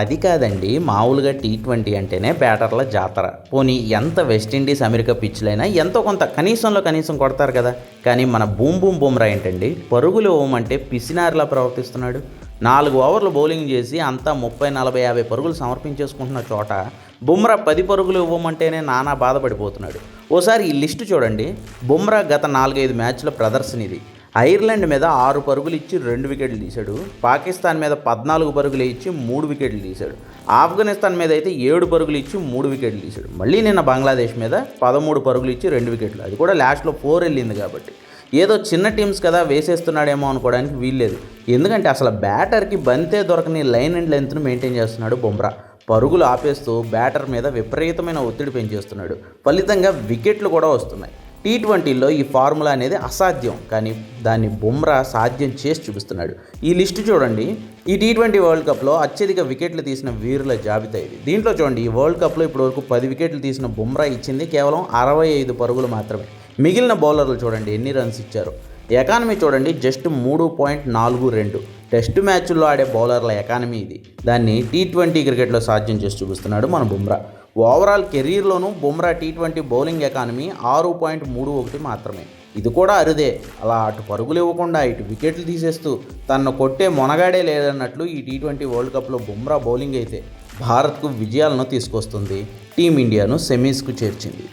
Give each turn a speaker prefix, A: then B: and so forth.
A: అది కాదండి మామూలుగా టీ ట్వంటీ అంటేనే బ్యాటర్ల జాతర. పోనీ ఎంత వెస్టిండీస్ అమెరికా పిచ్లైనా ఎంతో కొంత కనీసంలో కనీసం కొడతారు కదా. కానీ మన బూమ్ బూమ్ బుమ్రా ఏంటండి? పరుగులు ఇవ్వమంటే పిసినారిలా ప్రవర్తిస్తున్నాడు. నాలుగు ఓవర్లు బౌలింగ్ చేసి అంతా ముప్పై నలభై యాభై పరుగులు సమర్పించేసుకుంటున్న చోట బుమ్రా పది పరుగులు ఇవ్వమంటేనే నానా బాధపడిపోతున్నాడు. ఓసారి ఈ లిస్టు చూడండి. బుమ్రా గత నాలుగైదు మ్యాచ్ల ప్రదర్శన ఇది ఐర్లాండ్ మీద ఆరు పరుగులు ఇచ్చి రెండు వికెట్లు తీశాడు. పాకిస్తాన్ మీద పద్నాలుగు పరుగులు ఇచ్చి మూడు వికెట్లు తీశాడు. ఆఫ్ఘనిస్తాన్ మీద అయితే ఏడు పరుగులు ఇచ్చి మూడు వికెట్లు తీశాడు. మళ్ళీ నిన్న బంగ్లాదేశ్ మీద పదమూడు పరుగులు ఇచ్చి రెండు వికెట్లు. అది కూడా లాస్ట్లో ఫోర్ వెళ్ళింది కాబట్టి. ఏదో చిన్న టీమ్స్ కదా వేసేస్తున్నాడేమో అనుకోవడానికి వీల్లేదు. ఎందుకంటే అసలు బ్యాటర్కి బంతే దొరకని లైన్ అండ్ లెంత్ను మెయింటైన్ చేస్తున్నాడు బొమ్రా. పరుగులు ఆపేస్తూ బ్యాటర్ మీద విపరీతమైన ఒత్తిడి పెంచేస్తున్నాడు. ఫలితంగా వికెట్లు కూడా వస్తున్నాయి. టీ ట్వంటీలో ఈ ఫార్ములా అనేది అసాధ్యం. కానీ దాన్ని బుమ్రా సాధ్యం చేసి చూపిస్తున్నాడు. ఈ లిస్టు చూడండి. ఈ టీ ట్వంటీ వరల్డ్ కప్లో అత్యధిక వికెట్లు తీసిన వీరుల జాబితా ఇది. దీంట్లో చూడండి ఈ వరల్డ్ కప్లో ఇప్పటివరకు పది వికెట్లు తీసిన బుమ్రా ఇచ్చింది కేవలం అరవై ఐదు పరుగులు మాత్రమే. మిగిలిన బౌలర్లు చూడండి ఎన్ని రన్స్ ఇచ్చారు? ఎకానమీ చూడండి జస్ట్ మూడు పాయింట్ నాలుగు రెండు. టెస్ట్ మ్యాచ్ల్లో ఆడే బౌలర్ల ఎకానమీ ఇది. దాన్ని టీ ట్వంటీ క్రికెట్లో సాధ్యం చేసి చూపిస్తున్నాడు మన Bumrah. Overall కెరీర్లోనూ Bumrah T twenty bowling economy ఆరు పాయింట్ మూడు ఒకటి మాత్రమే. ఇది కూడా అరుదే. అలా అటు పరుగులు ఇవ్వకుండా ఇటు వికెట్లు తీసేస్తూ తనను కొట్టే మొనగాడే లేదన్నట్లు ఈ టీ ట్వంటీ వరల్డ్ కప్లో బుమ్రా బౌలింగ్ అయితే భారత్కు విజయాలను తీసుకొస్తుంది. టీమిండియాను సెమీస్కు చేర్చింది.